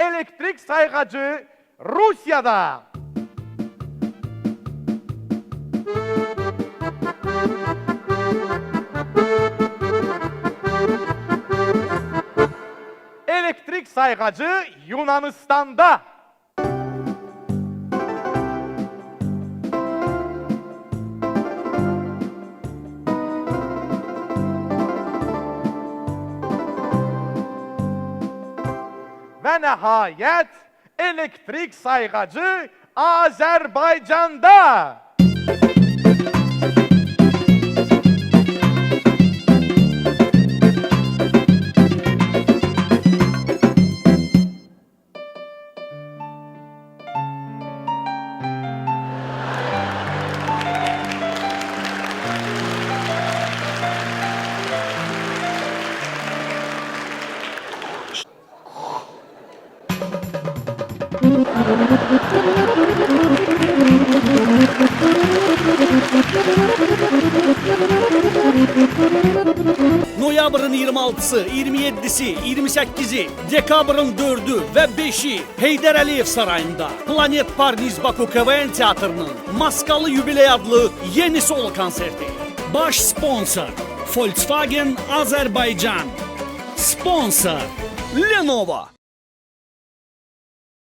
elektrik saygacı Rusya'da. Elektrik saygacı Yunanistan'da. Ve nihayet elektrik saygacı Azerbaycan'da. Noyabrın 26-sı, 27-si, 28-i, dekabrın 4-ü və 5-i Heydər sarayında Planet Parniz Baku KVN teatrının Maskalı Yubiley adlı yeni solo konserti. Baş sponsor Volkswagen Azerbaycan. Sponsor Lenovo.